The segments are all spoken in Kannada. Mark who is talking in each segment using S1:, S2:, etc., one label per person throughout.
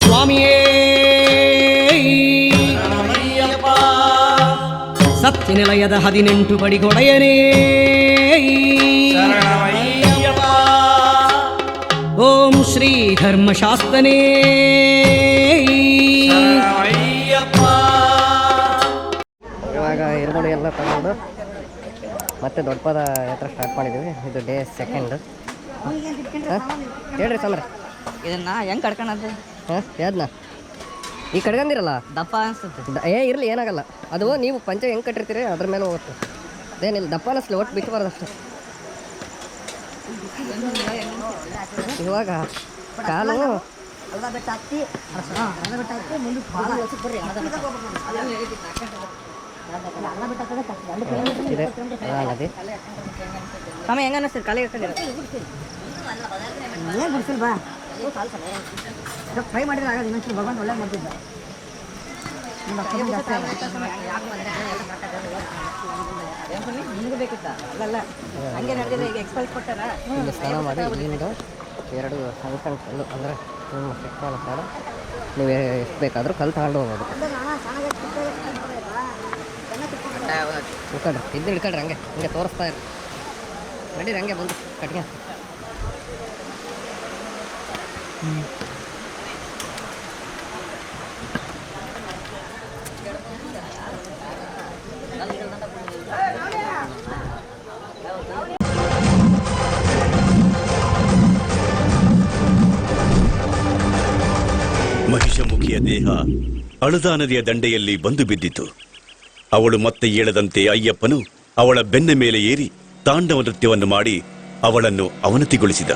S1: சுவாமியே சக்தி நிலையத ஹதினெண்டு படி கொடையனே ஓம்
S2: ஸ்ரீ தர்மசாஸ்தனே ಎಲ್ಲ ತಗೊಂಡು ಮತ್ತೆ ದೊಡ್ಡಪದ ಹತ್ರ ಯಾತ್ರೆ ಸ್ಟಾರ್ಟ್ ಮಾಡಿದ್ದೀವಿ. ಇದು ಡೇ ಸೆಕೆಂಡ್ ಹೇಳ್ರಿ ಸಮರ.
S3: ಇದನ್ನ ಹೆಂಗ್ ಕಡ್ಕೊಳದು
S2: ಹಾಂ? ಯಾವ್ದನ್ನ ಈ ಕಡ್ಕೊಂಡಿರಲ್ಲ
S3: ದಪ್ಪ ಅನ್ಸುತ್ತೆ.
S2: ಏ ಇರಲಿ ಏನಾಗಲ್ಲ. ಅದು ನೀವು ಪಂಚ ಹೆಂಗೆ ಕಟ್ಟಿರ್ತೀರಿ ಅದ್ರ ಮೇಲೆ ಹೋಗುತ್ತೆ. ಏನಿಲ್ಲ ದಪ್ಪ ಅನ್ನಿಸ್ಲಿ ಒಟ್ಟು ಬಿಟ್ಟು ಬರೋದಷ್ಟೇ. ಇವಾಗ ಕಾಲು ಇದೆ ಅದಾಗದೆ
S3: ಹೆಂಗ ಕಾಲಿಗೆ ಹಾಕೊಂಡಿರ
S4: ಏನು ಬಿಡಿಸಿಲ್ವಾ ಫ್ರೈ ಮಾಡಿದ್ರೆ ಆಗೋದು ಇನ್ನೊಂಚೂರು ಭಗವಂತ ಒಳ್ಳೆ ಮಾಡ್ತಿದ್ದ.
S3: ಬೇಕಿತ್ತ? ಅಲ್ಲಲ್ಲ ಹಂಗೆ ನಡೆದಿದೆ ಈಗ ಎಕ್ಸ್ಪಲ್ಸ್ ಕೊಟ್ಟಾರ?
S2: ಸ್ನಾನ ಮಾಡಿ ಎರಡು ಸಣ್ಣ ಸಣ್ಣ ಕಲ್ಲು ಅಂದರೆ ನಿಮ್ಮ ನೀವು ಎಷ್ಟು ಬೇಕಾದರೂ ಕಲ್ಲು ತಗೊಂಡು ಹೋಗ್ಬೋದು. ಹಿಡ್ಕೊಳ್ರಿ ಇದ್ದು ಹಿಡ್ಕೊಳ್ರಿ ಹಂಗೆ ಹಂಗೆ ತೋರಿಸ್ತಾ ಇರಿ. ನಡೀರಿ ಹಂಗೆ ಬಂದು ಕಟ್ಗೆ.
S5: ಮಹಿಷಮುಖಿಯ ದೇಹ ಅಳದಾ ನದಿಯ ದಂಡೆಯಲ್ಲಿ ಬಂದು ಬಿದ್ದಿತು. ಅವಳು ಮತ್ತೆ ಏಳದಂತೆ ಅಯ್ಯಪ್ಪನು ಅವಳ ಬೆನ್ನ ಮೇಲೆ ಏರಿ ತಾಂಡವ ನೃತ್ಯವನ್ನು ಮಾಡಿ ಅವಳನ್ನು ಅವನತಿಗೊಳಿಸಿದ.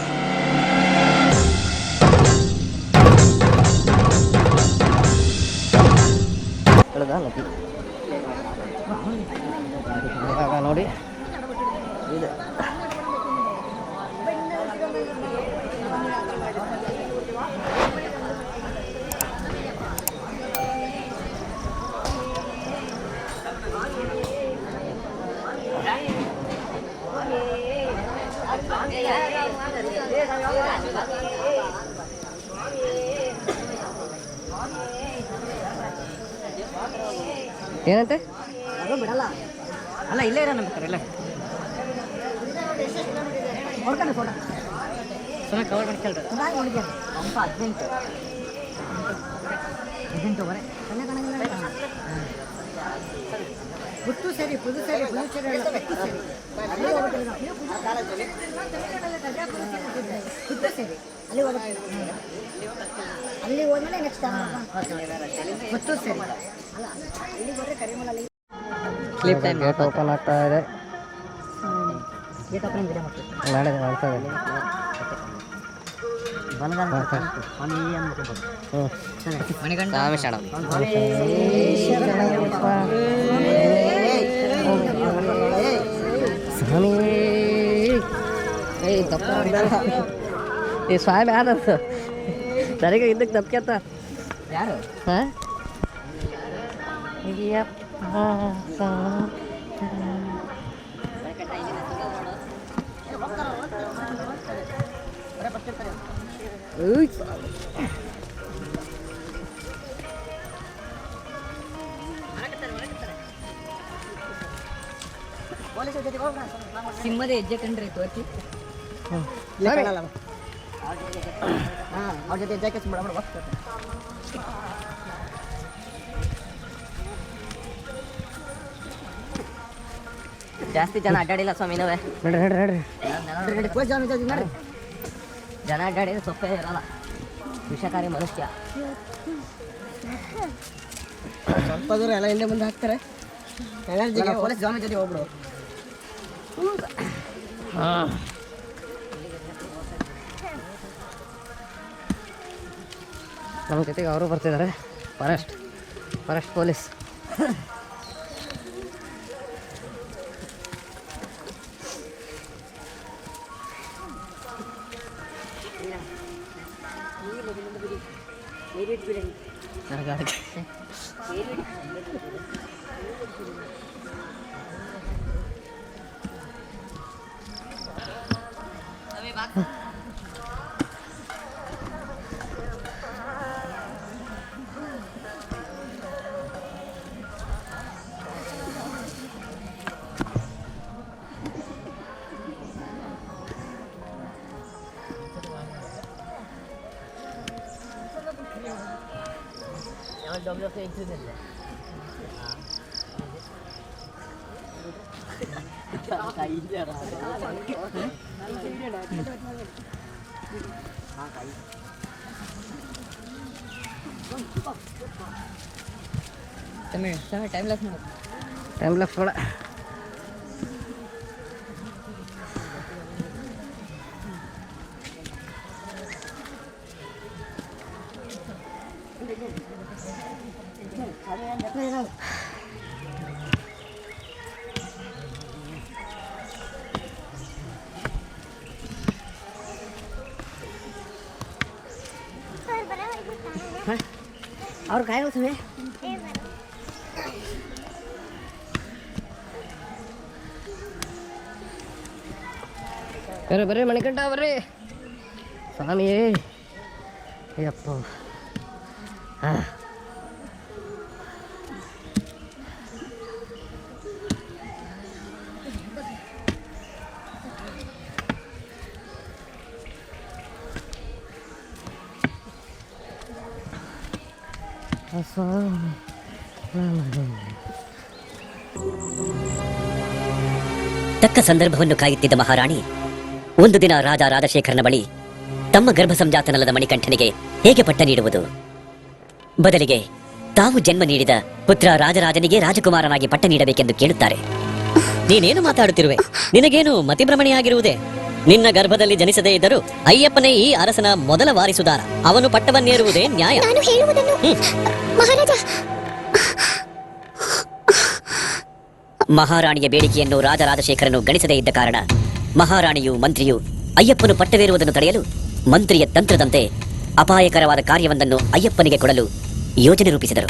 S2: ಏನಂತೆ?
S4: ಬಿಡಲ್ಲ.
S3: ಅಲ್ಲ, ಇಲ್ಲೇ ಇರೋ ನಂಬಿಕಾರ ಇಲ್ಲ. ಸುಮ್ಮನೆ ಕವರ್ ಕೇಳ್ರಿ
S4: ನೋಡಿದ್ಯಾರ ಒಂಪ ಹದಿನೆಂಟು ಹದಿನೆಂಟುವರೆ ಕಣ್ಣೆ ಸರಿ, ಪುದು ಸರಿ ಪುದ್ದು ಸರಿ. ಅಲ್ಲಿ ಅಲ್ಲಿ ಹೋದ್ಮೇಲೆ ನೆಕ್ಸ್ಟ್ ಗೊತ್ತು ಸರಿ ಅಲ್ಲ ಅಲ್ಲಿ ಹೋದ್ರೆ
S2: ಗೇಟ್ ಓಪನ್ ಆಗ್ತಾ ಇದೆ
S4: ಗೇಟ್
S2: ಈ ಸ್ವಾಮಿ ಆದದ್ದು ನನಗೆ ಇದಕ್ಕೆ ತಪ್ಪ್ಯಾತ
S3: ಯಾರು?
S2: ಹಾಂ? ಯಪ್ಪ
S3: ಸಿಂಹದ ಹೆಜ್ಜೆ ಕಂಡ್ರಿ ತೋರಿಸಿ.
S4: ಹಾಂ ಅವ್ರ ಜೊತೆ ಜಾಕೆಟ್ ಬಿಡ ಬಿಡ
S3: ಜಾಸ್ತಿ ಜನ ಅಡ್ಡಾಡಿಲ್ಲ ಸ್ವಾಮಿ ನಾವೇ ಜನ ಅಡ್ಡಾಡಿದ್ರೆ ಸೊಪ್ಪೇ ಇರಲ್ಲ. ವಿಷಕಾರಿ ಮನುಷ್ಯ.
S4: ಸ್ವಲ್ಪ ದೂರ ಎಲ್ಲ ಹಿಂದೆ ಮುಂದೆ ಹಾಕ್ತಾರೆ. ಪೊಲೀಸ್ ಜೊತೆ ಹೋಗ್ಬಿಡು.
S2: ನಮ್ಮ ಜೊತೆಗೆ ಅವರು ಬರ್ತಿದ್ದಾರೆ. ಫಾರೆಸ್ಟ್. Forest police. ഡോക്ടറൊക്കെ ഏറ്റുന്നില്ല તમે ટાઈમ લાગશે ટાઈમ લાગશે ಬರ್ರಿ ಬರ್ರಿ ಮಣಿಕಂಠ ಬರ್ರಿ ಸ್ವಾಮಿ ಅಯ್ಯಪ್ಪ.
S3: ತಕ್ಕ ಸಂದರ್ಭವನ್ನು ಕಾಯುತ್ತಿದ್ದ ಮಹಾರಾಣಿ ಒಂದು ದಿನ ರಾಜ ರಾಜಶೇಖರನ ಬಳಿ ತಮ್ಮ ಗರ್ಭ ಸಂಜಾತನಲ್ಲದ ಮಣಿಕಂಠನಿಗೆ ಹೇಗೆ ಪಟ್ಟ ನೀಡುವುದು? ಬದಲಿಗೆ ತಾವು ಜನ್ಮ ನೀಡಿದ ಪುತ್ರ ರಾಜರಾಜನಿಗೆ ರಾಜಕುಮಾರನಾಗಿ ಪಟ್ಟ ನೀಡಬೇಕೆಂದು ಕೇಳುತ್ತಾರೆ. ನೀನೇನು ಮಾತಾಡುತ್ತಿರುವೆ? ನಿನಗೇನು ಮತಿಭ್ರಮಣೆಯಾಗಿರುವುದೇ ನಿನ್ನ ಗರ್ಭದಲ್ಲಿ ಜನಿಸದೇ ಇದ್ದರೂ ಅಯ್ಯಪ್ಪನೇ ಈ ಅರಸನ ಮೊದಲ ವಾರಿಸುದಾರ ಅವನು ಪಟ್ಟವನ್ನೇರುವುದೇ ನ್ಯಾಯ. ಮಹಾರಾಣಿಯ ಬೇಡಿಕೆಯನ್ನು ರಾಜರಾಜಶೇಖರನು ಗಣಿಸದೇ ಇದ್ದ ಕಾರಣ ಮಹಾರಾಣಿಯು ಮಂತ್ರಿಯು ಅಯ್ಯಪ್ಪನು ಪಟ್ಟವೇರುವುದನ್ನು ತಡೆಯಲು ಮಂತ್ರಿಯ ತಂತ್ರದಂತೆ ಅಪಾಯಕರವಾದ ಕಾರ್ಯವೊಂದನ್ನು ಅಯ್ಯಪ್ಪನಿಗೆ ಕೊಡಲು ಯೋಜನೆ ರೂಪಿಸಿದರು.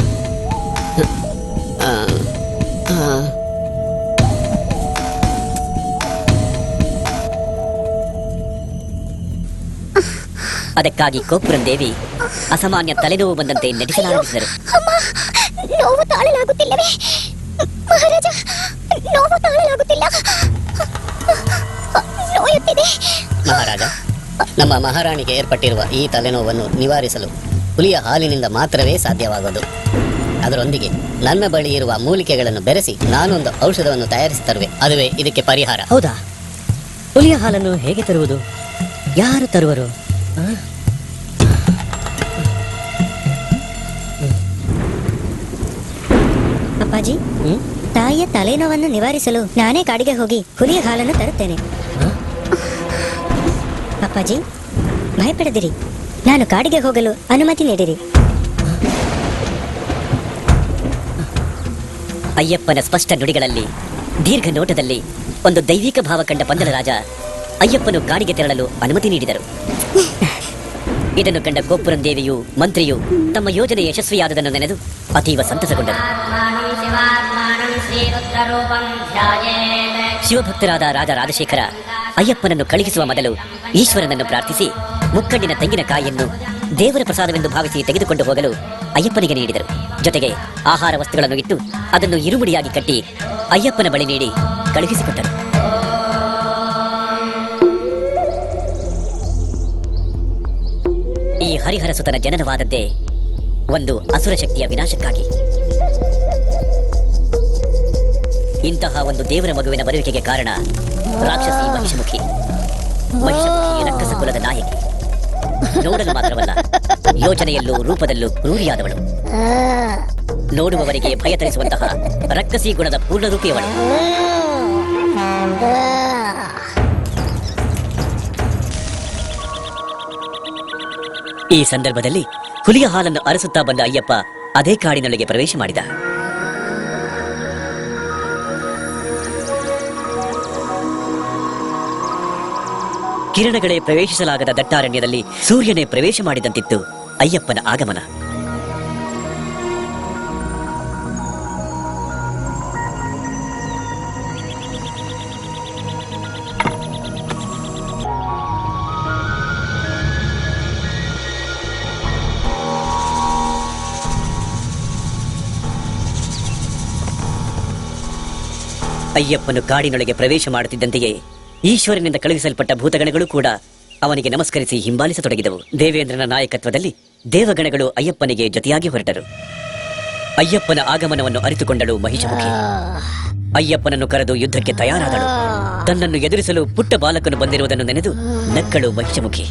S3: ಅದಕ್ಕಾಗಿ ಕೋಪುರಂ ದೇವಿ ಅಸಾಮಾನ್ಯ ತಲೆನೋವು ಬಂದಂತೆ ನಟಿಸಲಾರಂಭಿಸಿದರು.
S6: ನೋವು ತಾಳಲಾಗುತ್ತಿಲ್ಲವೇ? ಮಹಾರಾಜ ನೋವು ತಾಳಲಾಗುತ್ತಿಲ್ಲ. ನೋಯುತ್ತಿದೆ
S7: ಮಹಾರಾಜ ನಮ್ಮ ಮಹಾರಾಣಿಗೆ ಏರ್ಪಟ್ಟಿರುವ ಈ ತಲೆನೋವನ್ನು ನಿವಾರಿಸಲು ಹುಲಿಯ ಹಾಲಿನಿಂದ ಮಾತ್ರವೇ ಸಾಧ್ಯವಾಗೋದು. ಅದರೊಂದಿಗೆ ನನ್ನ ಬಳಿ ಇರುವ ಮೂಲಿಕೆಗಳನ್ನು ಬೆರೆಸಿ ನಾನೊಂದು ಔಷಧವನ್ನು ತಯಾರಿಸಿ ತರುವೆ. ಅದುವೇ ಇದಕ್ಕೆ ಪರಿಹಾರ.
S3: ಹೌದಾ? ಹುಲಿಯ ಹಾಲನ್ನು ಹೇಗೆ ತರುವುದು? ಯಾರು ತರುವರು? ಆ?
S6: ಅಪ್ಪಾಜಿ
S3: ಹ್ಮ್?
S6: ತಾಯಿಯ ತಲೆನೋವನ್ನು ನಿವಾರಿಸಲು ನಾನೇ ಕಾಡಿಗೆ ಹೋಗಿ ಹುಲಿಯ ಹಾಲನ್ನು ತರುತ್ತೇನೆ. ಅಪ್ಪಾಜಿ, ಭಯಪಡದಿರಿ. ನಾನು ಕಾಡಿಗೆ ಹೋಗಲು ಅನುಮತಿ ನೀಡಿರಿ.
S3: ಅಯ್ಯಪ್ಪನ ಸ್ಪಷ್ಟ ನುಡಿಗಳಲ್ಲಿ, ದೀರ್ಘ ನೋಟದಲ್ಲಿ ಒಂದು ದೈವಿಕ ಭಾವ ಕಂಡ ಪಂದಳ ರಾಜ ಅಯ್ಯಪ್ಪನು ಕಾಡಿಗೆ ತೆರಳಲು ಅನುಮತಿ ನೀಡಿದರು. ಇದನ್ನು ಕಂಡ ಗೋಪುರಂ ದೇವಿಯು, ಮಂತ್ರಿಯು ತಮ್ಮ ಯೋಜನೆ ಯಶಸ್ವಿಯಾದದನ್ನು ನೆನೆದು ಅತೀವ ಸಂತಸಗೊಂಡರು. ಶಿವಭಕ್ತರಾದ ರಾಜ ರಾಜಶೇಖರ ಅಯ್ಯಪ್ಪನನ್ನು ಕಳುಹಿಸುವ ಮೊದಲು ಈಶ್ವರನನ್ನು ಪ್ರಾರ್ಥಿಸಿ ಮುಕ್ಕಣ್ಣಿನ ತೆಂಗಿನಕಾಯಿಯನ್ನು ದೇವರ ಪ್ರಸಾದವೆಂದು ಭಾವಿಸಿ ತೆಗೆದುಕೊಂಡು ಹೋಗಲು ಅಯ್ಯಪ್ಪನಿಗೆ ನೀಡಿದರು. ಜೊತೆಗೆ ಆಹಾರ ವಸ್ತುಗಳನ್ನು ಇಟ್ಟು ಅದನ್ನು ಇರುಮುಡಿಯಾಗಿ ಕಟ್ಟಿ ಅಯ್ಯಪ್ಪನ ಬಳಿ ನೀಡಿ ಕಳುಹಿಸಿಕೊಟ್ಟರು. ಈ ಹರಿಹರ ಸುತನ ಜನನವಾದದ್ದೇ ಒಂದು ಅಸುರ ಶಕ್ತಿಯ ವಿನಾಶಕ್ಕಾಗಿ. ಇಂತಹ ಒಂದು ದೇವರ ಮಗುವಿನ ಬರುವಿಕೆಗೆ ಕಾರಣ ರಾಕ್ಷಸಿ ಮಹಿಷಮುಖಿ. ಮಹಿಷಮುಖಿ ರಕ್ಕಸ ಕುಲದ ನಾಯಕಿ. ನೋಡಲು ಮಾತ್ರವಲ್ಲ, ಯೋಚನೆಯಲ್ಲೂ ರೂಪದಲ್ಲೂ ಕ್ರೂರಿಯಾದವಳು. ನೋಡುವವರಿಗೆ ಭಯ ತರಿಸುವಂತಹ ರಕ್ಕಸಿ ಗುಣದ ಪೂರ್ಣ ರೂಪಿಯವಳು ಈ ಸಂದರ್ಭದಲ್ಲಿ ಹುಲಿಯ ಹಾಲನ್ನು ಅರಸುತ್ತಾ ಬಂದ ಅಯ್ಯಪ್ಪ ಅದೇ ಕಾಡಿನೊಳಗೆ ಪ್ರವೇಶ ಮಾಡಿದ. ಕಿರಣಗಳೇ ಪ್ರವೇಶಿಸಲಾಗದ ದಟ್ಟಾರಣ್ಯದಲ್ಲಿ ಸೂರ್ಯನೇ ಪ್ರವೇಶ ಮಾಡಿದಂತಿತ್ತು. ಅಯ್ಯಪ್ಪನ ಆಗಮನ. ಅಯ್ಯಪ್ಪನು ಕಾಡಿನೊಳಗೆ ಪ್ರವೇಶ ಮಾಡುತ್ತಿದ್ದಂತೆಯೇ ಈಶ್ವರನಿಂದ ಕಳುಹಿಸಲ್ಪಟ್ಟ ಭೂತಗಣಗಳು ಕೂಡ ಅವನಿಗೆ ನಮಸ್ಕರಿಸಿ ಹಿಂಬಾಲಿಸತೊಡಗಿದವು. ದೇವೇಂದ್ರನ ನಾಯಕತ್ವದಲ್ಲಿ ದೇವಗಣಗಳು ಅಯ್ಯಪ್ಪನಿಗೆ ಜೊತೆಯಾಗಿ ಹೊರಟರು. ಅಯ್ಯಪ್ಪನ ಆಗಮನವನ್ನು ಅರಿತುಕೊಂಡಳು ಮಹಿಷಮುಖಿ. ಅಯ್ಯಪ್ಪನನ್ನು ಕರೆದು ಯುದ್ಧಕ್ಕೆ ತಯಾರಾದಳು. ತನ್ನನ್ನು ಎದುರಿಸಲು ಪುಟ್ಟ ಬಾಲಕನು ಬಂದಿರುವುದನ್ನು ನೆನೆದು ನಕ್ಕಳು ಮಹಿಷಮುಖಿ.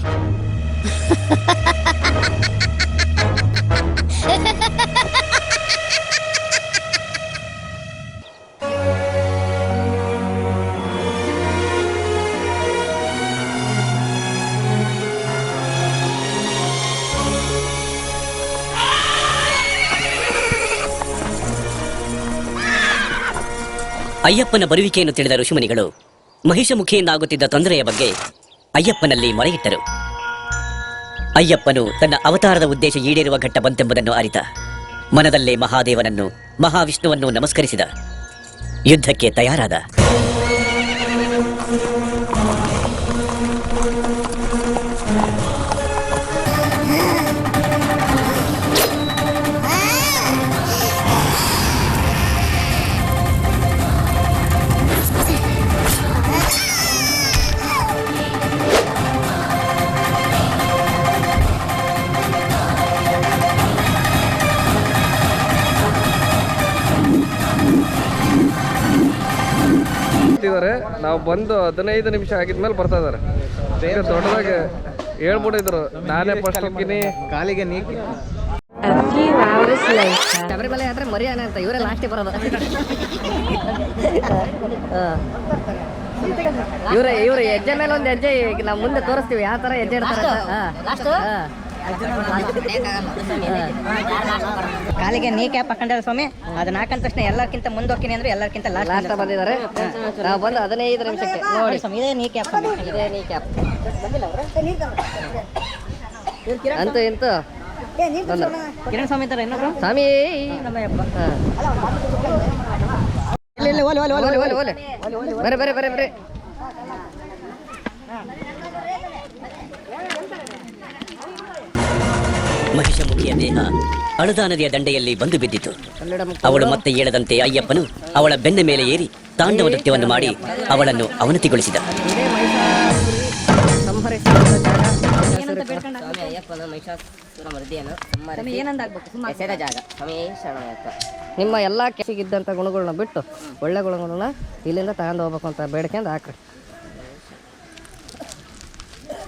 S3: ಅಯ್ಯಪ್ಪನ ಬರುವಿಕೆಯನ್ನು ತಿಳಿದ ಋಷಿಮುನಿಗಳು ಮಹಿಷಮುಖಿಯಿಂದಾಗುತ್ತಿದ್ದ ತೊಂದರೆಯ ಬಗ್ಗೆ ಅಯ್ಯಪ್ಪನಲ್ಲಿ ಮೊರೆಯಿಟ್ಟರು. ಅಯ್ಯಪ್ಪನು ತನ್ನ ಅವತಾರದ ಉದ್ದೇಶ ಈಡೇರುವ ಘಟ್ಟ ಬಂತೆಂಬುದನ್ನು ಅರಿತ, ಮನದಲ್ಲೇ ಮಹಾದೇವನನ್ನು, ಮಹಾವಿಷ್ಣುವನ್ನು ನಮಸ್ಕರಿಸಿದ. ಯುದ್ಧಕ್ಕೆ ತಯಾರಾದ.
S8: ಇದ್ದಾರೆ ನಾವು ಬಂದು ಹದಿನೈದು ನಿಮಿಷ ಆಗಿದ್ಮೇಲೆ ಬರ್ತಾ ಇದಾರೆ ದೊಡ್ಡದಾಗೆ ದೊಡ್ಡದಾಗ ಹೇಳ್ಬಿಟ್ಟಿದ್ರು. ನಾನೇ ಫಸ್ಟ್ ಹೋಗ್ತೀನಿ. ಕಾಲಿಗೆ ನೀಕಿ
S2: ಶಬರಿಮಲೆ ಆದ್ರೆ ಮರಿಯಾನೆ ಅಂತ ಇವರೇ ಲಾಸ್ಟಿಗೆ ಬರೋದು. ಇವ್ರ ಇವ್ರ ಹೆಜ್ಜೆ ಮೇಲೆ ಒಂದು ಹೆಜ್ಜೆ ಈಗ ನಾವು ಮುಂದೆ ತೋರಿಸ್ತೀವಿ. ಯಾವ ತರ ಹೆಜ್ಜೆ ಇಡ್ತಾರೆ.
S4: ಕಾಲಿಗೆ ನೀ ಕ್ಯಾಪ್ ಹಾಕೊಂಡಾರ ಸ್ವಾಮಿ ಅದನ್ನ ಹಾಕಂದ ತಕ್ಷಣ ಎಲ್ಲಕ್ಕಿಂತ ಮುಂದೆ ಹೋಗ್ತೀನಿ ಅಂದ್ರೆ ಎಲ್ಲರ್ಕಿಂತ
S2: ಲಾಸ್ಟ್ ಬಂದಿದ್ದಾರೆ. ನಾವು ಬಂದು ಹದಿನೈದು ನಿಮಿಷಕ್ಕೆ. ನೋಡಿ
S4: ಸ್ವಾಮಿ ಇದೇ ನೀ ಕ್ಯಾಪ್
S2: ಇದೇ ನೀ ಕ್ಯಾಪ್. ಅಂತೂ ಇಂತೂ.
S4: ಕಿರಣ್ ಸ್ವಾಮಿ. ತರ ಇನ್ನೊಬ್ರು?
S2: ಸ್ವಾಮಿ. ಬರೇ
S4: ಬರೇ ಬರೇ ಓಲಿ
S3: ಮಹಿಷಮುಖಿಯ ದೇಹ ಅಳದಾ ನದಿಯ ದಂಡೆಯಲ್ಲಿ ಬಂದು ಬಿದ್ದಿತು. ಅವಳು ಮತ್ತೆ ಏಳದಂತೆ ಅಯ್ಯಪ್ಪನು ಅವಳ ಬೆನ್ನ ಮೇಲೆ ಏರಿ ತಾಂಡವ ನೃತ್ಯವನ್ನು ಮಾಡಿ ಅವಳನ್ನು ಅವನತಿಗೊಳಿಸಿದ.
S2: ನಿಮ್ಮ ಎಲ್ಲ ಕೆಸಿಗಿದ್ದಂಥ ಗುಣಗಳನ್ನ ಬಿಟ್ಟು ಒಳ್ಳೆ ಗುಣಗಳನ್ನ ಇಲ್ಲಿಂದ ತಗೊಂಡು ಹೋಗ್ಬೇಕು ಅಂತ ಬೇಡ್ಕೊಂಡು ಹಾಕ್ರಿ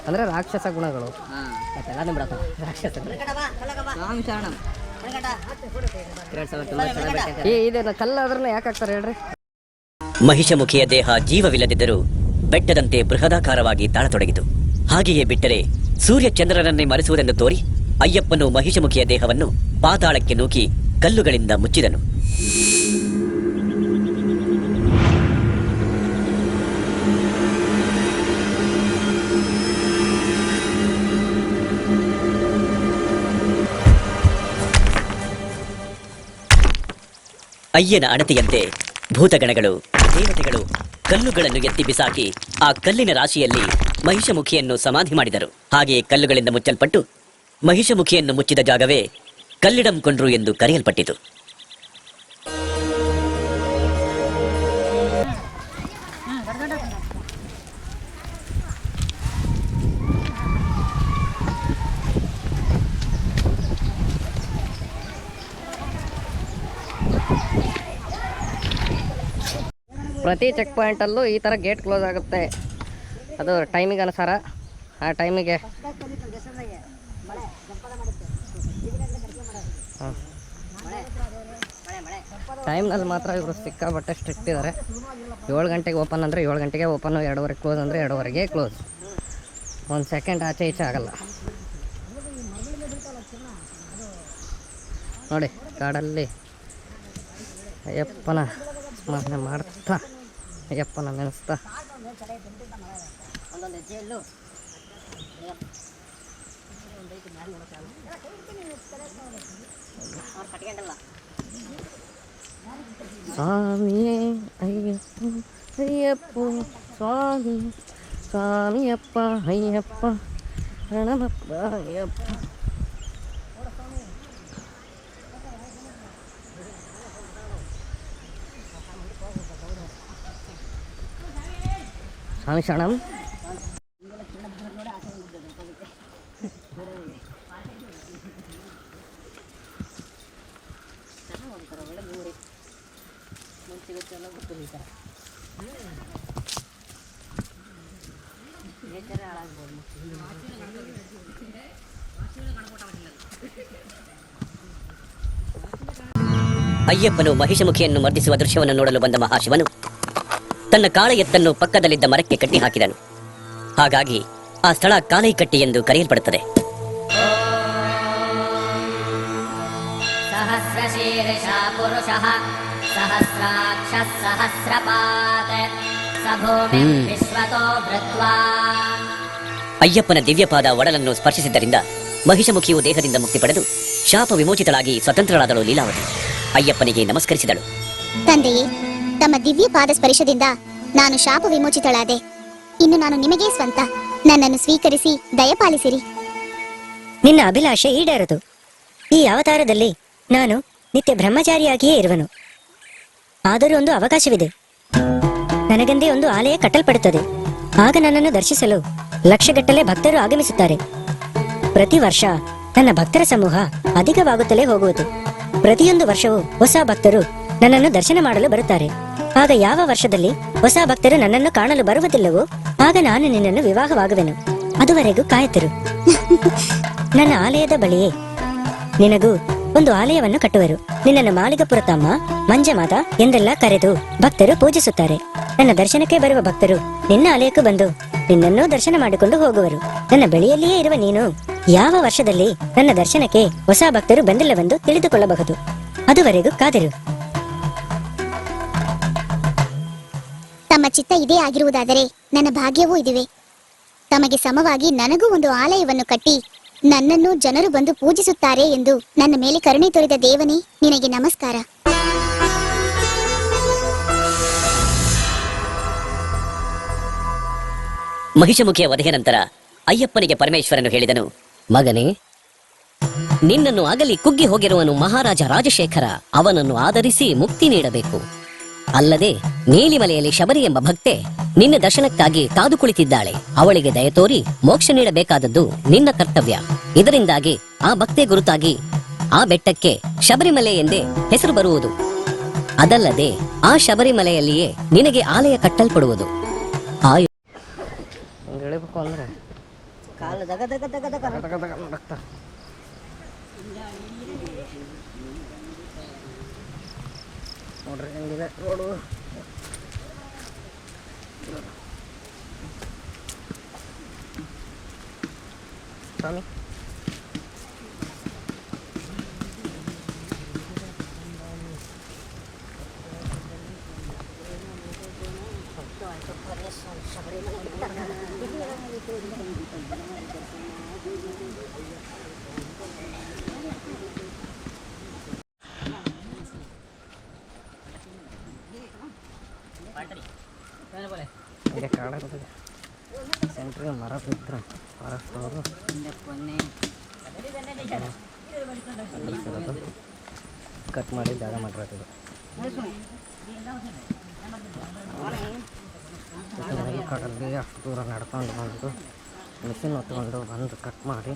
S2: ಅಂದ್ರೆ ರಾಕ್ಷಸ ಗುಣಗಳು. ಬಿಡಪ್ಪ. ರಾಕ್ಷಸ ಈ ಯಾಕೆ ಹಾಕ್ತಾರೆ ಹೇಳ್ರಿ?
S3: ಮಹಿಷಮುಖಿಯ ದೇಹ ಜೀವವಿಲ್ಲದಿದ್ದರೂ ಬೆಟ್ಟದಂತೆ ಬೃಹದಾಕಾರವಾಗಿ ತಾಳತೊಡಗಿತು. ಹಾಗೆಯೇ ಬಿಟ್ಟರೆ ಸೂರ್ಯ ಚಂದ್ರನನ್ನೇ ಮರೆಸುವುದೆಂದು ತೋರಿ ಅಯ್ಯಪ್ಪನು ಮಹಿಷಮುಖಿಯ ದೇಹವನ್ನು ಪಾತಾಳಕ್ಕೆ ನೂಕಿ ಕಲ್ಲುಗಳಿಂದ ಮುಚ್ಚಿದನು. ಅಯ್ಯನ ಅಣತಿಯಂತೆ ಭೂತಗಣಗಳು, ದೇವತೆಗಳು ಕಲ್ಲುಗಳನ್ನು ಎತ್ತಿ ಬಿಸಾಕಿ ಆ ಕಲ್ಲಿನ ರಾಶಿಯಲ್ಲಿ ಮಹಿಷಮುಖಿಯನ್ನು ಸಮಾಧಿ ಮಾಡಿದರು. ಹಾಗೆಯೇ ಕಲ್ಲುಗಳಿಂದ ಮುಚ್ಚಲ್ಪಟ್ಟು ಮಹಿಷಮುಖಿಯನ್ನು ಮುಚ್ಚಿದ ಜಾಗವೇ ಕಲ್ಲಿಡಂ ಕೊಂಡ್ರು ಎಂದು ಕರೆಯಲ್ಪಟ್ಟಿತು.
S2: ಪ್ರತಿ ಚೆಕ್ ಪಾಯಿಂಟಲ್ಲೂ ಈ ಥರ ಗೇಟ್ ಕ್ಲೋಸ್ ಆಗುತ್ತೆ. ಅದು ಟೈಮಿಗೆ ಅನುಸಾರ. ಆ ಟೈಮಿಗೆ ಟೈಮ್ನಲ್ಲಿ ಮಾತ್ರ ಇವರು ಸಿಕ್ಕಾಬಟ್ಟೆ ಸ್ಟ್ರಿಕ್ಟ್ ಇದ್ದಾರೆ ಏಳು ಗಂಟೆಗೆ ಓಪನ್ ಅಂದರೆ ಏಳು ಗಂಟೆಗೆ ಓಪನ್ ಎರಡುವರೆಗೆ ಕ್ಲೋಸ್ ಅಂದರೆ ಎರಡುವರೆಗೆ ಕ್ಲೋಸ್ ಒಂದು ಸೆಕೆಂಡ್ ಆಚೆ ಈಚೆ ಆಗಲ್ಲ. ನೋಡಿ, ಕಾಡಲ್ಲಿ ಅಯ್ಯಪ್ಪನ ಸ್ಮರಣೆ ಮಾಡ್ತಾ. ಅಯ್ಯಪ್ಪನ ನೆನೆಸ್ತಾ ಸ್ವಾಮಿಯೇ ಅಯ್ಯಪ್ಪ ಅಯ್ಯಪ್ಪ ಸ್ವಾಮಿ ಸ್ವಾಮಿಯಪ್ಪ ಅಯ್ಯಪ್ಪ ರಣಮಪ್ಪ ಅಯ್ಯಪ್ಪ ಸ್ವಾಮಿ ಶರಣಂ.
S3: ಅಯ್ಯಪ್ಪನು ಮಹಿಷಮುಖಿಯನ್ನು ಮರ್ದಿಸುವ ದೃಶ್ಯವನ್ನು ನೋಡಲು ಬಂದ ಮಹಾಶಿವನು ತನ್ನ ಕಾಳ ಎತ್ತನ್ನು ಪಕ್ಕದಲ್ಲಿದ್ದ ಮರಕ್ಕೆ ಕಟ್ಟಿ ಹಾಕಿದನು. ಹಾಗಾಗಿ ಆ ಸ್ಥಳ ಕಾಲೈಕಟ್ಟಿ ಎಂದು ಕರೆಯಲ್ಪಡುತ್ತದೆ. ಅಯ್ಯಪ್ಪನ ದಿವ್ಯಪಾದ ಒಡಲನ್ನು ಸ್ಪರ್ಶಿಸಿದ್ದರಿಂದ ಮಹಿಷಮುಖಿಯು ದೇಹದಿಂದ ಮುಕ್ತಿ ಪಡೆದು ಶಾಪ ವಿಮೋಚಿತಳಾಗಿ ಸ್ವತಂತ್ರಳಾದಳು ಲೀಲಾವತಿ. ಅಯ್ಯಪ್ಪನಿಗೆ ನಮಸ್ಕರಿಸಿದಳು.
S9: ತಂದೆಯೇ ತಮ್ಮ ದಿವ್ಯ ಪಾದ ಸ್ಪರ್ಶದಿಂದ ನಾನು ಶಾಪ ವಿಮೋಚಿತಳಾದೆ. ಇನ್ನು ನಾನು ನಿಮಗೇ ಸ್ವಂತ. ನನ್ನನ್ನು ಸ್ವೀಕರಿಸಿ ದಯಪಾಲಿಸಿರಿ.
S6: ನಿನ್ನ ಅಭಿಲಾಷೆ ಈಡೇರದು. ಈ ಅವತಾರದಲ್ಲಿ ನಾನು ನಿತ್ಯ ಬ್ರಹ್ಮಚಾರಿಯಾಗಿಯೇ ಇರುವನು. ಆದರೂ ಒಂದು ಅವಕಾಶವಿದೆ. ನನಗೆಂದೇ ಒಂದು ಆಲಯ ಕಟ್ಟಲ್ಪಡುತ್ತದೆ. ಆಗ ನನ್ನನ್ನು ದರ್ಶಿಸಲು ಲಕ್ಷಗಟ್ಟಲೆ ಭಕ್ತರು ಆಗಮಿಸುತ್ತಾರೆ. ಪ್ರತಿ ವರ್ಷ ನನ್ನ ಭಕ್ತರ ಸಮೂಹ ಅಧಿಕವಾಗುತ್ತಲೇ ಹೋಗುವುದು. ಪ್ರತಿಯೊಂದು ವರ್ಷವೂ ಹೊಸ ಭಕ್ತರು ನನ್ನನ್ನು ದರ್ಶನ ಮಾಡಲು ಬರುತ್ತಾರೆ. ಆಗ ಯಾವ ವರ್ಷದಲ್ಲಿ ಹೊಸ ಭಕ್ತರು ನನ್ನನ್ನು ಕಾಣಲು ಬರುವುದಿಲ್ಲವೋ, ಆಗ ನಾನು ನಿನ್ನನ್ನು ವಿವಾಹವಾಗುವೆನು. ಅದುವರೆಗೂ ಕಾಯುತ್ತಿರು ನನ್ನ ಆಲಯದ ಬಳಿಯೇ ನಿನಗೂ ಒಂದು ಆಲಯವನ್ನು ಕಟ್ಟುವರು. ನಿನ್ನನ್ನು ಮಾಲಿಗಪುರ ತಮ್ಮ ಮಂಜಮಾತ ಎಂದೆಲ್ಲ ಕರೆದು ಭಕ್ತರು ಪೂಜಿಸುತ್ತಾರೆ. ನನ್ನ ದರ್ಶನಕ್ಕೆ ಬರುವ ಭಕ್ತರು ನಿನ್ನ ಆಲಯಕ್ಕೂ ಬಂದು ನಿನ್ನನ್ನು ದರ್ಶನ ಮಾಡಿಕೊಂಡು ಹೋಗುವರು. ನನ್ನ ಬಳಿಯಲ್ಲಿಯೇ ಇರುವ ನೀನು ಯಾವ ವರ್ಷದಲ್ಲಿ ನನ್ನ ದರ್ಶನಕ್ಕೆ ಹೊಸ ಭಕ್ತರು ಬಂದಿಲ್ಲವೆಂದು ತಿಳಿದುಕೊಳ್ಳಬಹುದು. ಅದುವರೆಗೂ ಕಾದಿರು.
S9: ತಮ್ಮ ಚಿತ್ತ ಇದೇ ಆಗಿರುವುದಾದರೆ ನನ್ನ ಭಾಗ್ಯವೂ ಇದುವೆ. ತಮಗೆ ಸಮವಾಗಿ ನನಗೂ ಒಂದು ಆಲಯವನ್ನು ಕಟ್ಟಿ ನನ್ನನ್ನು ಜನರು ಬಂದು ಪೂಜಿಸುತ್ತಾರೆ ಎಂದು ನನ್ನ ಮೇಲೆ ಕರುಣೆ ತೋರಿದ ದೇವನೇ, ನಿನಗೆ ನಮಸ್ಕಾರ.
S3: ಮಹಿಷಮುಖಿಯ ವಧೆಯ ನಂತರ ಅಯ್ಯಪ್ಪನಿಗೆ ಪರಮೇಶ್ವರನು ಹೇಳಿದನು,
S7: ಮಗನೇ, ನಿನ್ನನ್ನು ಅಗಲಿ ಕುಗ್ಗಿ ಹೋಗಿರುವನು ಮಹಾರಾಜ ರಾಜಶೇಖರ. ಅವನನ್ನು ಆಧರಿಸಿ ಮುಕ್ತಿ ನೀಡಬೇಕು. ಅಲ್ಲದೆ ನೀಲಿಮಲೆಯಲ್ಲಿ ಶಬರಿ ಎಂಬ ಭಕ್ತೆ ನಿನ್ನ ದರ್ಶನಕ್ಕಾಗಿ ಕಾದು ಕುಳಿತಿದ್ದಾಳೆ. ಅವಳಿಗೆ ದಯ ತೋರಿ ಮೋಕ್ಷ ನೀಡಬೇಕಾದದ್ದು ನಿನ್ನ ಕರ್ತವ್ಯ. ಇದರಿಂದಾಗಿ ಆ ಭಕ್ತೆ ಗುರುತಾಗಿ ಆ ಬೆಟ್ಟಕ್ಕೆ ಶಬರಿಮಲೆ ಎಂದೇ ಹೆಸರು ಬರುವುದು. ಅದಲ್ಲದೆ ಆ ಶಬರಿಮಲೆಯಲ್ಲಿಯೇ ನಿನಗೆ ಆಲಯ ಕಟ್ಟಲ್ಪಡುವುದು. ಆ
S2: ಹಂಗೆ ಎಳಿಬೇಕು ಅಂದ್ರೆ ನೋಡ್ರಿ ಹೆಂಗಿದೆ ರೋಡು ಸ್ವಾಮಿ. ಇದೆ ಕಾಣುತ್ತದೆ ಸೆಂಟ್ರಿಗೆ ಮರ ಬಿದ್ದರು ಫಾರೆಸ್ಟ್ ಅವರು ಕಟ್ ಮಾಡಿ ಜಾಗ ಮಾಡಿರೋದು ಈ ಕಡಲ್ಲಿ ಅಷ್ಟು ದೂರ ನಡ್ಕೊಂಡು ಬಂದು ಮಿಷಿನ್ ಹೊತ್ಕೊಂಡು ಬಂದು ಕಟ್ ಮಾಡಿ,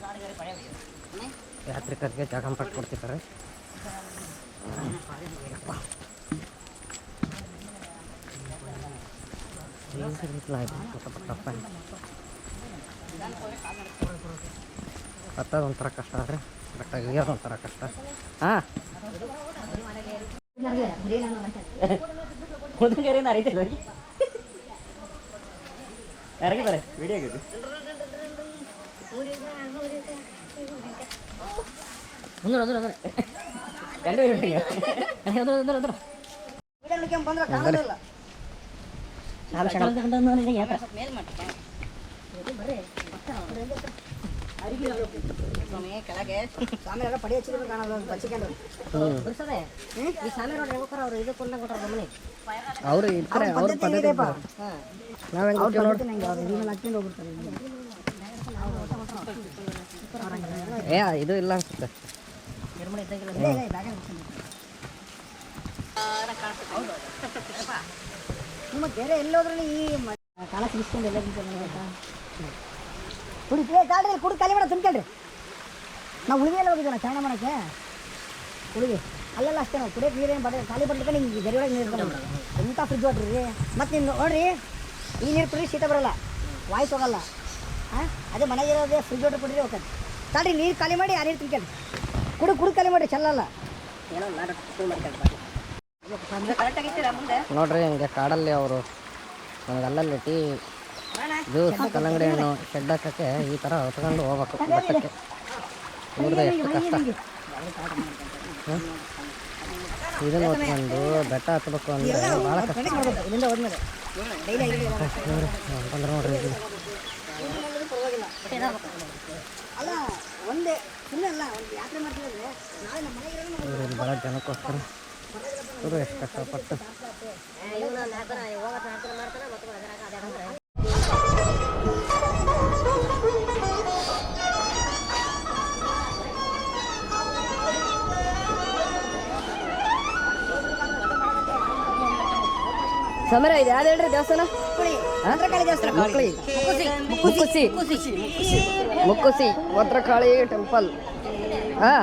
S2: ಯಾತ್ರಿಕರಿಗೆ ಜಾಗ ಪಟ್ಕೊಡ್ತಿದ್ದಾರೆ ಹತ್ತದೊಂಥರ ಕಷ್ಟ ಆದರೆ ಬಟ್ ಒಗ್ಯೋದೊಂಥರ ಕಷ್ಟ ಹಾಂ ಉದಂಗರೇನು ಅರಿತಿಲ್ಲ ಯಾರಿಗೆ ಬರ ವಿಡಿಯೋ ಆಗಿದೆ ಅಂದ್ರೆ ಅಂದ್ರೆ ಅಂದ್ರೆ ಎಲ್ಲರೂ
S4: ಬಂದ್ರೆ ಅವ್ರು ಇದು ಕೊಂಡ ಕೊಟ್ಟಾರ ಮನೆ
S2: ಅವರು ಇರ್ತಾರೆ ಅವ್ರ ಪದ್ಧತಿ ನಾವು ಹೆಂಗೆ ಹೋಗ್ತೀವಿ ನೋಡಿ
S4: ಹಾಕ್ಕೊಂಡು ಹೋಗ್ಬಿಡ್ತಾರೆ
S2: ಏ ಇದು ಇಲ್ಲ ಅನ್ಸುತ್ತೆ.
S4: ನಿಮ್ಮ ಬೇರೆ ಎಲ್ಲೋದ್ರಲ್ಲಿ ಈ ಕಾಲ ಸಿಗಿಸ್ಕೊಂಡು ಎಲ್ಲ ನಿಂತ್ಕೊಂಡು ಕುಡಿ ಏ ತಾಳ್ರಿ ಕುಡಿ ಖಾಲಿ ಮಾಡ ತುಂಬ್ಕೊಳ್ರಿ ನಾವು ಉಳಿಗೆ ಎಲ್ಲ ಹೋಗಿದ್ದೀವಿ ಚಾರಣ ಮಾಡೋಕ್ಕೆ ಉಳಿಗೆ
S10: ಅಲ್ಲೆಲ್ಲ ಅಷ್ಟೇ ನಾವು ಕುಡಿಯೋಕೆ ನೀರೇನು ಬಡ ಖಾಲಿ ಬರ್ಲಿಕ್ಕೆ ನಿಮ್ಗೆ ಗರಿ ಒಳಗೆ ನೀರು ಇರ್ತಾವೆ. ಎಂಥ ಫ್ರಿಜ್ ನೋಡ್ರಿ ಮತ್ತು ನೀವು ನೋಡ್ರಿ ಈ ನೀರು ಕುಡಿ ಶೀತ ಬರಲ್ಲ ವಾಯ್ಸ್ ಹೋಗಲ್ಲ ಹಾಂ ಅದೇ ಮನೆಗೆ ಇರೋದೇ ಫ್ರಿಜ್ ವಾಟರ್ ಕುಡಿದ್ರೆ ಹೋಗ್ತದೆ ತಡ್ರಿ ನೀರು ಖಾಲಿ ಮಾಡಿ ಆ ನೀರು ತಿನ್ಕೊಂಡು ಕುಡು ಕುಡು ಖಾಲಿ ಮಾಡಿ ಚೆಲ್ಲಲ್ಲ
S4: ಏನೋ ಮಾಡಿ ಶುರು ಮಾಡ್ಕೊಂಡು ಕರೆಕ್ಟಾಗಿ ಇರ್ತೀರಾ ಮುಂದೆ ನೋಡ್ರಿ ಹಂಗೆ ಕಾಡಲ್ಲಿ ಅವರು ನನಗೆ ಅಲ್ಲಲ್ಲಿ ಟೀ, ಜ್ಯೂಸ್ ಕಲ್ಲಂಗಡಿ ಹಣ್ಣು ಶೆಡ್ ಹಾಕಕ್ಕೆ ಈ ಥರ ಹೊತ್ಕೊಂಡು ಹೋಗ್ಬೇಕು ಬೆಟ್ಟಕ್ಕೆ ನೋಡಿದ್ರೆ ಎಷ್ಟು ಕಷ್ಟ. ಇದನ್ನು ಹೊತ್ಕೊಂಡು ಬೆಟ್ಟ ಹತ್ಬೇಕು ಅಂದ್ರೆ ಭಾಳ ಕಷ್ಟ. ಅಂತಂದ್ರೆ ನೋಡ್ರಿ ಇದು. ಬರೋ ಜನಕ್ಕೋಸ್ಕರ. ಎಷ್ಟು ಕಷ್ಟಪಟ್ಟು ಸಮರ ಇದೆ ಯಾವ್ದು ಹೇಳ್ರಿ ದೇವಸ್ಥಾನ ಮುಕ್ಕುಸಿ ಮುಕ್ಕುಸಿ ಭದ್ರಕಾಳಿ ಟೆಂಪಲ್ ಹಾ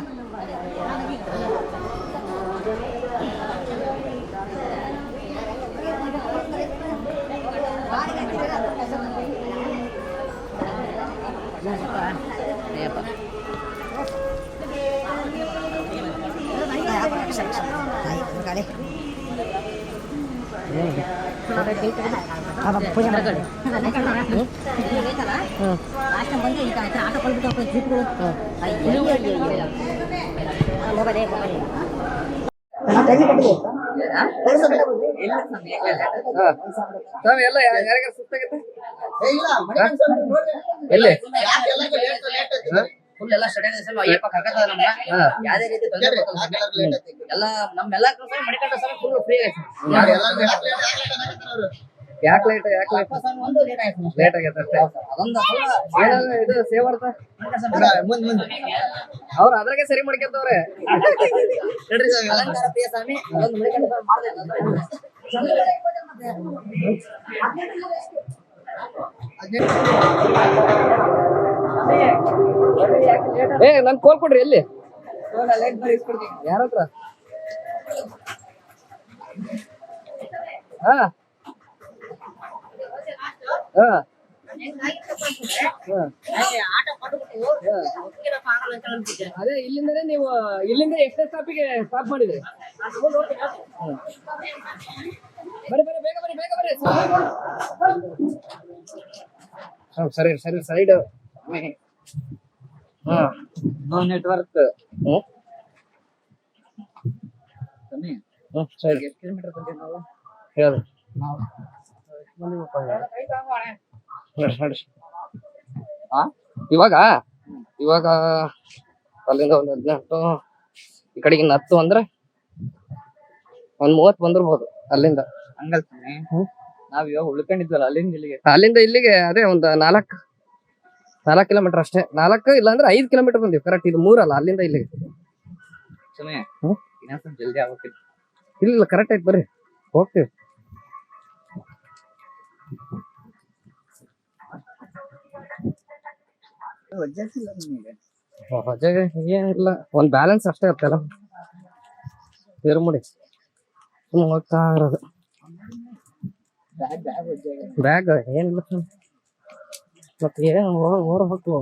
S2: ಸ್ವಾಮಿ ಎಲ್ಲ ಯಾರಿಗಾರ ಸುತ್ತಾಗತ್ತೆ ಎಲ್ಲಿ
S4: ಫುಲ್ ಎಲ್ಲ? ಸ್ಟಡಿ ಸಲ ನಮ್ಮ. ಯಾವ್ದೇ ರೀತಿ ತೊಂದರೆ ಎಲ್ಲ ನಮ್ಮೆಲ್ಲ ಮಡಿಕಂಡ ಸಲ ಫುಲ್ ಫ್ರೀ ಆಯ್ತು.
S2: ಯಾಕೆ ಲೇಟ್ ಯಾಕೆ ಲೇಟ್
S4: ಒಂದು ಲೇಟ್ ಆಯ್ತು
S2: ಲೇಟ್ ಆಗೈತೆ ಅಷ್ಟೇ.
S4: ಅದೊಂದು
S2: ಏನಾದ್ರು ಇದು ಅವ್ರು ಅದ್ರಾಗೆ ಸರಿ ಮಾಡ್ಕೊಂತವ್ರೆ.
S4: ಅಲಂಕಾರ ಪ್ರಿಯ ಸ್ವಾಮಿ ಅದೊಂದು ಮಡಿಕಂಡ.
S2: ಏ ನನ್ ಕೋಲ್ ಕೊಡ್ರಿ, ಎಲ್ಲಿ? ಯಾರ ಹತ್ರ ಹಾ. ಹಾ. ಅದೇ, ಇಲ್ಲಿಂದನೇ ನೀವು, ಇಲ್ಲಿಂದ ಎಷ್ಟೇ ಸ್ಟಾಪಿಗೆ ಸ್ಟಾಪ್ ಮಾಡಿದ್ರಿ. ಬರ್ರಿ ಬರ್ರಿ ಬೇಗ ಬರ್ರಿ ಬೇಗ ಬರ್ರಿ ಸರಿ ಸರಿ ಸೈಡ್. ಹಾ. ನೋ ನೆಟ್ವರ್ಕ್ ಹ್ಮ್ ಹ್ಮ್ ಸರಿ. ಎಷ್ಟು ಕಿಲೋಮೀಟರ್ ಬಂದಿವಿ ನಾವು? ಹೇಳು. ನಡ್ರಿ ನಡ್ರಿ ಆ? ಇವಾಗ? ಇವಾಗ ಅಲ್ಲಿಂದ ಒಂದು ಹದಿನೆಂಟು ಈ ಕಡೆಗೆ ಹತ್ತು ಅಂದ್ರೆ ಒಂದ್ ಮೂವತ್ತು ಬಂದಿರ್ಬೋದು ಅಲ್ಲಿಂದ.
S4: ಹಂಗಲ್ತಾನೆ.
S2: ಹ್ಮ್.
S4: ನಾವ್ ಇವಾಗ ಉಳ್ಕೊಂಡಿದ್ವಲ್ಲ ಅಲ್ಲಿಂದ ಇಲ್ಲಿಗೆ.
S2: ಅಲ್ಲಿಂದ ಇಲ್ಲಿಗೆ ಅದೇ ಒಂದು ನಾಲ್ಕು ನಾಲ್ಕು ಕಿಲೋಮೀಟರ್ ಅಷ್ಟೇ. ನಾಲ್ಕು ಇಲ್ಲ ಅಂದ್ರೆ ಐದು ಕಿಲೋಮೀಟರ್ ಬಂದಿವಿ. ಕರೆಕ್ಟ್ ಇದು ಮೂರಲ್ಲ ಅಲ್ಲಿಂದ ಇಲ್ಲಿಗೆ.
S4: ಸುಮ್ಮನೆ
S2: ಹ್ಮ್.
S4: ಇನ್ನೊಂದ್ ಸ್ವಲ್ಪ ಜಲ್ದಿ ಆಗ್ಬೇಕಿತ್ತು
S2: ಇಲ್ಲ ಕರೆಕ್ಟ್ ಆಯ್ತು ಬರ್ರಿ. ಹೋಗ್ತೀವಿ. ರಜೆಗೆ ಏನಿಲ್ಲ. ಒಂದ್ ಬ್ಯಾಲೆನ್ಸ್ ಅಷ್ಟೇ ಇರ್ತಲ್ಲ ತಿರುಮುಡಿ ಸುಮ್ಮನೆ ಹೋಗ್ತಾ ಇರೋದು. ಬ್ಯಾಗ್ ಏನಿಲ್ಲ ಸುಮ್ನೆ. ಮತ್ತೆ ಏನು ಓಡ್ಬೇಕು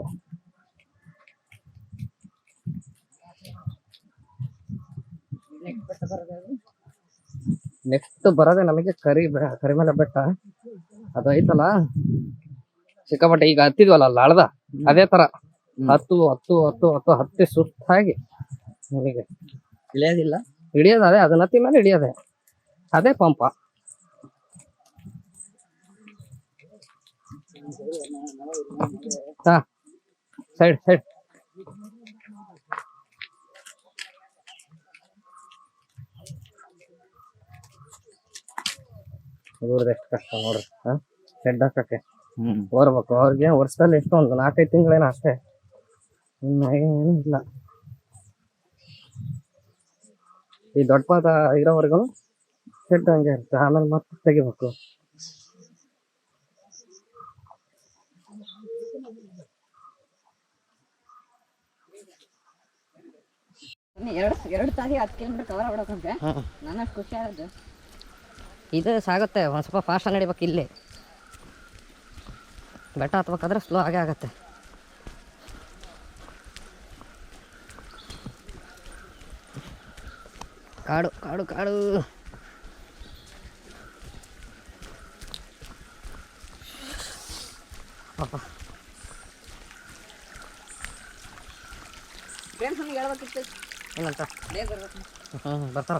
S2: ನೆಕ್ಸ್ಟ್ ಬರೋದೇ ನಮಗೆ ಕರಿ ಕರಿಮಲೆ ಬೆಟ್ಟ. ಅದು ಐತಲ್ಲ? ಸಿಕ್ಕಾಪಟ್ಟೆ ಈಗ ಹತ್ತಿದ್ವಲ್ಲ ಅಲ್ಲಿ ಅಳ್ದ? ಅದೇ ತರ. ಹತ್ತು ಹತ್ತು ಹತ್ತು ಹತ್ತು ಹತ್ತಿ ಸುತ್ತಾಗಿ ನಮಗೆ.
S4: ಇಳಿಯೋದಿಲ್ಲ.
S2: ಹಿಡಿಯೋದು ಅದೇ ಅದನ್ನ ಹತ್ತಿ ಮೇಲೆ ಹಿಡಿಯೋದೆ. ಅದೇ ಪಂಪ. ಹಾ ಸೈಡ್ ಸೈಡ್. ಇವ್ರದ್ದು ಎಷ್ಟು ಕಷ್ಟ ನೋಡ್ರಿ ಹಾ? ಶೆಡ್ ಹಾಕಕ್ಕೆ. ಓರ್ಬೇಕು ಅವ್ರಿಗೆ ವರ್ಷದಲ್ಲಿ ಎಷ್ಟು ಒಂದು ನಾಲ್ಕೈದು ತಿಂಗಳೇನ ಅಷ್ಟೇ. ಇನ್ನೇನು ಏನು ಇಲ್ಲ. ಈ ದೊಡ್ಡ ಪಾದ ಇರೋವರೆಗೂ ಶೆಡ್ ಹಂಗೆ ಇರುತ್ತೆ. ಆಮೇಲೆ ಮತ್ತೆ ತೆಗಿಬೇಕು.
S11: ಎರಡು ಎರಡು ತಾಸಿ ಹತ್ತು ಕಿಲೋಮೀಟರ್ ಕವರ್
S2: ಹ್ಞೂ
S11: ನಾನು ಅಷ್ಟು ಖುಷಿ ಆಗುತ್ತೆ.
S2: ಇದು ಸಾಗುತ್ತೆ ಒಂದು ಸ್ವಲ್ಪ ಫಾಸ್ಟ್ ನಡಿಬೇಕು ಇಲ್ಲಿ. ಬೆಟ್ಟ ಹತ್ಬೇಕಾದ್ರೆ ಸ್ಲೋ ಆಗೇ ಆಗತ್ತೆ. ಕಾಡು ಕಾಡು ಕಾಡು. ಪಾಪ.
S11: ಫ್ರೆಂಡ್ಸ್ ನಮ್ಗೆ ಹೇಳ್ಬೇಕಿತ್ತು.
S2: ಏನಂತ? ಹ್ಞೂ ಬರ್ತಾರ.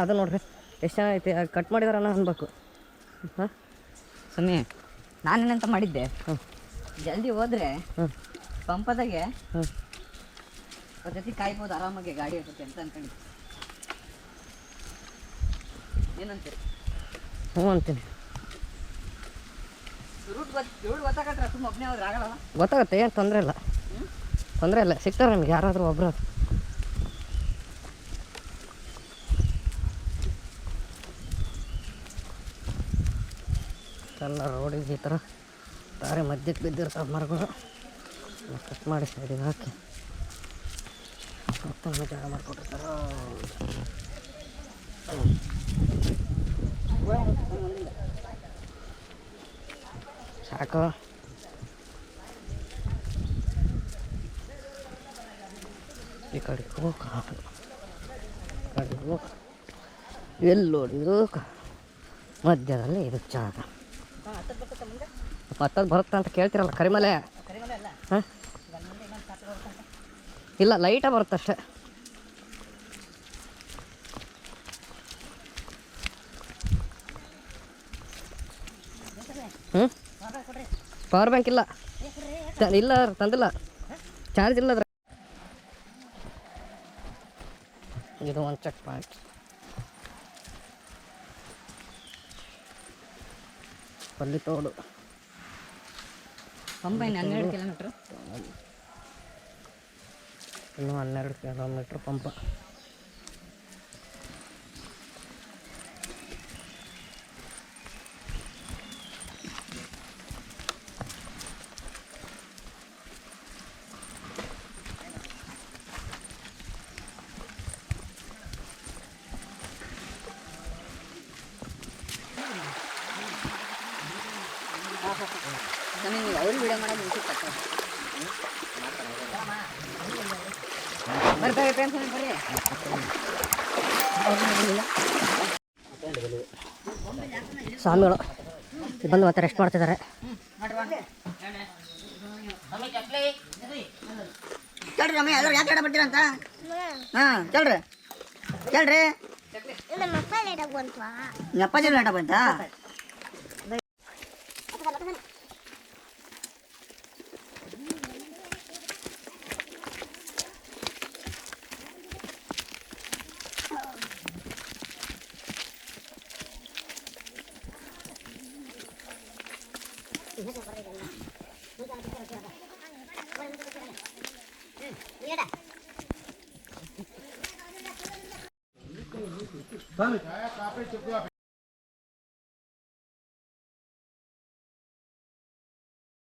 S2: ಅದು ನೋಡ್ರಿ. ಎಷ್ಟು ಚೆನ್ನಾಗೈತೆ ಕಟ್ ಮಾಡಿದಾರನ ಅನ್ಬೇಕು. ಹಾಂ?
S11: ಸುಮ್ಮನೆ ನಾನೇನಂತ ಮಾಡಿದ್ದೆ. ಜಲ್ದಿ ಹೋದ್ರೆ. ಪಂಪದಾಗೆ
S2: ಹ್ಮ್.
S11: ಜೊತೆ ಕಾಯ್ಬೋದು ಆರಾಮಾಗಿ ಗಾಡಿ ಇರ್ತೈತೆ ಅಂತ ಅನ್ಕೊಂಡಿದ್ದೆ. ಏನಂತೀರಿ?
S2: ಹ್ಞೂ ಅಂತೀನಿ. ಗೊತ್ತಾಗುತ್ತೆ? ಏನು ತೊಂದರೆ ಇಲ್ಲ. ತೊಂದರೆ ಇಲ್ಲ. ಸಿಗ್ತಾರೆ ನಮ್ಗೆ ಯಾರಾದರೂ ಒಬ್ರು. ಎಲ್ಲ ರೋಡಿಗೆ ಈ ಥರ ದಾರಿ ಮಧ್ಯಕ್ಕೆ ಬಿದ್ದಿರ್ತಾವೆ ಮರಗಳು. ಕಟ್ ಮಾಡಿ ಸೈಡಿಗೆ ಹಾಕಿ. ಮತ್ತೊಂದು ಜಾಗ ಮಾಡಿಕೊಟ್ಟಿರ್ತಾರೆ. ಸಾಕು ಈ ಕಡೆ ಹೋಗ ಕಡೆ ಹೋಗ ಎಲ್ಲಿ ನೋಡಿದ್ರು ಮಧ್ಯದಲ್ಲಿ ಇದು ಜಾಗ ಮತ್ತದು ಬರುತ್ತಾ ಅಂತ ಕೇಳ್ತಿರಲ್ಲ ಕರಿಮಲೆ ಹಾಂ ಇಲ್ಲ ಲೈಟ ಬರುತ್ತಷ್ಟೆ ಹ್ಞೂ ಪವರ್ ಬ್ಯಾಂಕ್ ಇಲ್ಲ. ಇಲ್ಲ ತಂದಿಲ್ಲ. ಚಾರ್ಜ್ ಇಲ್ಲ ಅದ್ರ ಇದು ಒಂದು ಚೆಕ್ ಪಾಯಿಂಟ್ ಪಲ್ಲಿ ತೋಡು.
S11: ಪಂಪ ಇನ್ನು ಹನ್ನೆರಡು ಕಿಲೋಮೀಟ್ರ್
S2: ಇನ್ನು ಹನ್ನೆರಡು ಕಿಲೋಮೀಟ್ರ್ ಪಂಪ. ಸ್ವಾಮಿಗಳು ಬಂದು ಮತ್ತೆ ರೆಸ್ಟ್ ಮಾಡ್ತಿದ್ದಾರೆ.
S9: ಕೇಳ್ರಿ ಅಮ್ಮ ಎಲ್ಲರೂ ಯಾಕೆ ಬರ್ತೀರಂತ ಹಾಂ ಕೇಳ್ರಿ. ಕೇಳ್ರಿ. ಅಪ್ಪಾಜಿ ಲೇಟ ಬಂತಾ?